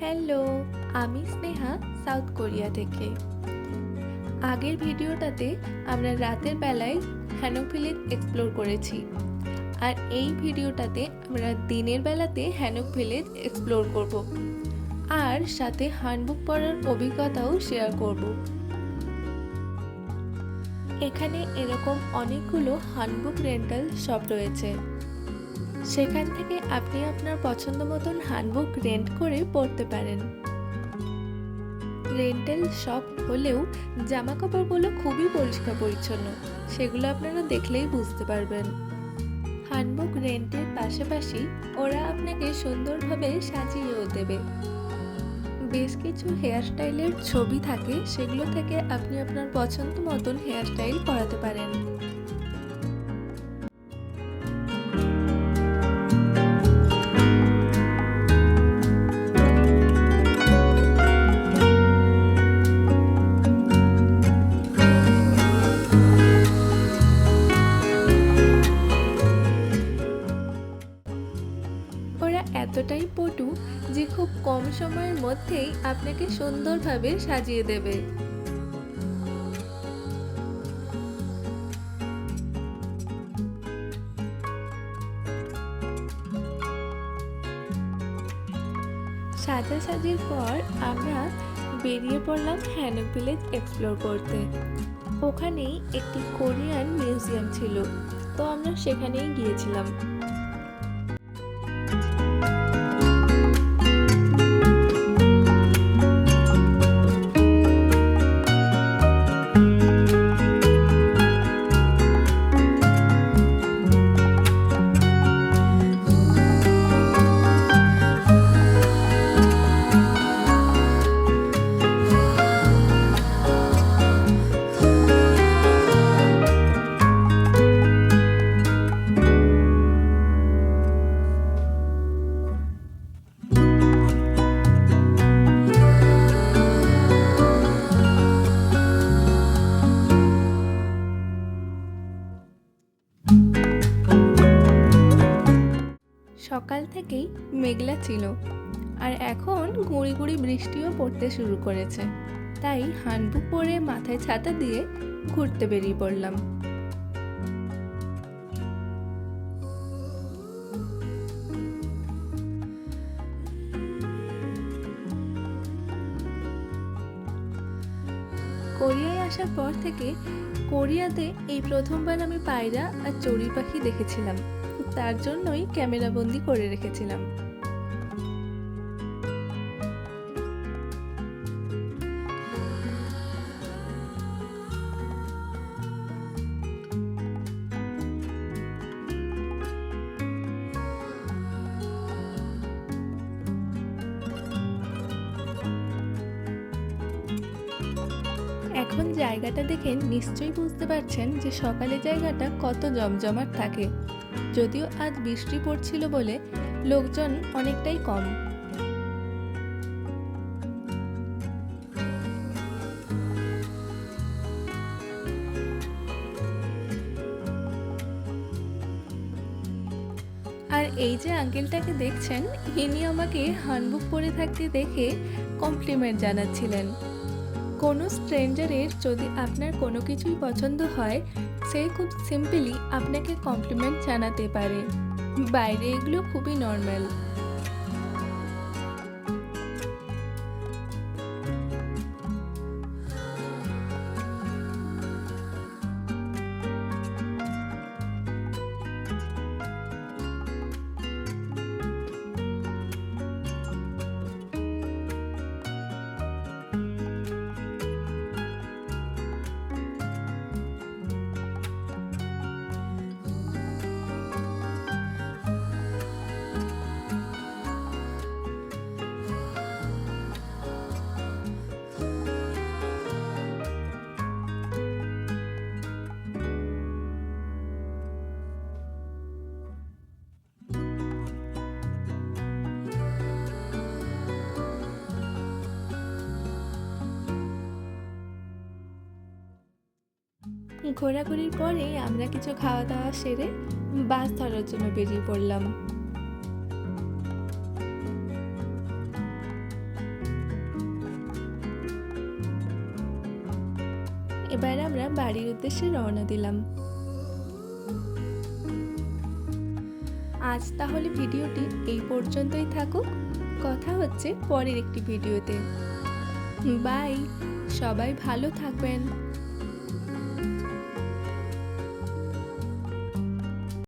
Hello, আমি Sneha south Korea থেকে। আগের ভিডিওটাতে আমরা রাতের বেলায় হ্যানক ভিলেজ এক্সপ্লোর করেছি। আর এই ভিডিওটাতে আমরা দিনের বেলাতে হ্যানক ভিলেজ এক্সপ্লোর করব। আর সাথে হ্যান্ডবুক পড়ার অভিজ্ঞতাও শেয়ার করব। এখানে এরকম অনেকগুলো হ্যান্ডবুক রেন্টাল শপ রয়েছে। সেখান থেকে আপনি আপনার পছন্দ মতন হ্যান্ডবুক রেন্ট করে পড়তে পারেন। রেন্টাল শপ হলেও জামা কাপড়গুলো খুবই পরিষ্কার পরিচ্ছন্ন সেগুলো আপনারা দেখলেই বুঝতে পারবেন। হ্যান্ডবুক রেন্টের পাশাপাশি ওরা আপনাকে সুন্দরভাবে সাজিয়েও দেবে। বেশ কিছু হেয়ারস্টাইলের ছবি থাকে, সেগুলো থেকে আপনি আপনার পছন্দ মতন হেয়ারস্টাইল করাতে পারেন। যে খুব কম সময়ের মধ্যেই আপনাকে সুন্দরভাবে সাজিয়ে দেবে। সাজাসাজির পর আমরা বেরিয়ে পড়লাম হ্যানক ভিলেজ এক্সপ্লোর করতে। ওখানেই একটি কোরিয়ান মিউজিয়াম ছিল, তো আমরা সেখানেই গিয়েছিলাম। সকাল থেকেই মেঘলা ছিল আর এখন গুঁড়ি গুঁড়ি বৃষ্টিও পড়তে শুরু করেছে। তাই হানবুক পরে মাথায় ছাতা দিয়ে ঘুরতে বেরিয়ে পড়লাম। কোরিয়ায় আসার পর থেকে কোরিয়াতে এই প্রথমবার আমি পায়রা আর চড়ুই পাখি দেখেছিলাম। তার জন্যই ক্যামেরাবন্দি করে রেখেছিলাম। এখন জায়গাটা দেখে নিশ্চয়ই বুঝতে পারছেন যে সকালে জায়গাটা কত জমজমাট থাকে। যদিও আজ বৃষ্টি পড়ছিল বলে লোকজন অনেকটাই কম। আর এই যে আঙ্কেলটাকে দেখছেন, ইনি আমাকে হ্যান্ডবুক পরে থাকতে দেখে কমপ্লিমেন্ট জানাচ্ছিলেন। কোনো স্ট্রেঞ্জারের যদি আপনার কোনো কিছুই পছন্দ হয়, সে খুব সিম্পলি আপনাকে কমপ্লিমেন্ট জানাতে পারে। বাইরে এগুলো খুবই নর্মাল ঘোরাঘুরির পরে আমরা কিছু খাওয়া দাওয়া সেরে বাস ধরার জন্য বেরিয়ে পড়লাম। এবার আমরা বাড়ির উদ্দেশ্যে রওনা দিলাম। আজ তাহলে ভিডিওটি এই পর্যন্তই থাকুক। কথা হচ্ছে পরের একটি ভিডিওতে। বাই, সবাই ভালো থাকবেন।